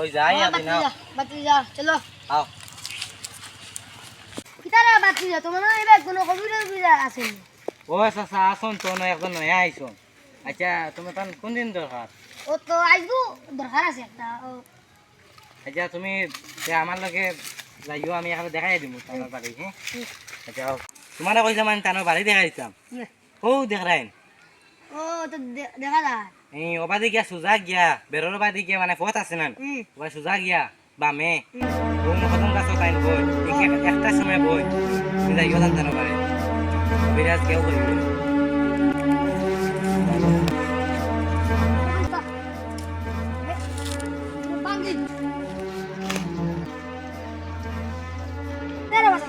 আদি না বাতি যা চলো আও কিতা রে বাতি যা তোমার না এবার কোনো কবিরাজ বুঝা আছে ও চাচা আসুন তো না একজন নয়া আইসুন আচ্ছা তুমি তখন কোন দিন দরকার ও তো আইবো দরকার আছে একটা আচ্ছা তুমি যে আমার লগে যাইও আমি এখানে দেখাই দিম তোমার বাড়ি হ্যাঁ আচ্ছা তোমার কইলাম আমি তানোর বাড়ি দেখাই দিতাম। ও দেখাইন ও তো দেখা যায় ওবাদি গিয়া সুজা গিয়া বেরোর বাদি গিয়া মানে পথ আছে না? ওবা সুজা গিয়া বামে। কোন কদম গাছ তাইন বই একটা সময় বই তুমি যাইও জান তানোর বাড়ি বিরাজ কেউ তেরা বাসা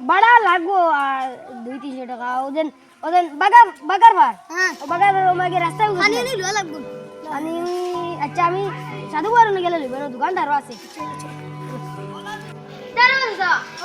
বাড়া লাগবো আর দুই তিনশো টাকা ওদের ওদের বাগার বাগার ভার ও বাগার ভার ওমাকে রাস্তায় পানি আনি লওয়া লাগবো পানি আচ্ছা আমি সাধু বারো গেলে লইব দোকানদারও আছে তেরো সময়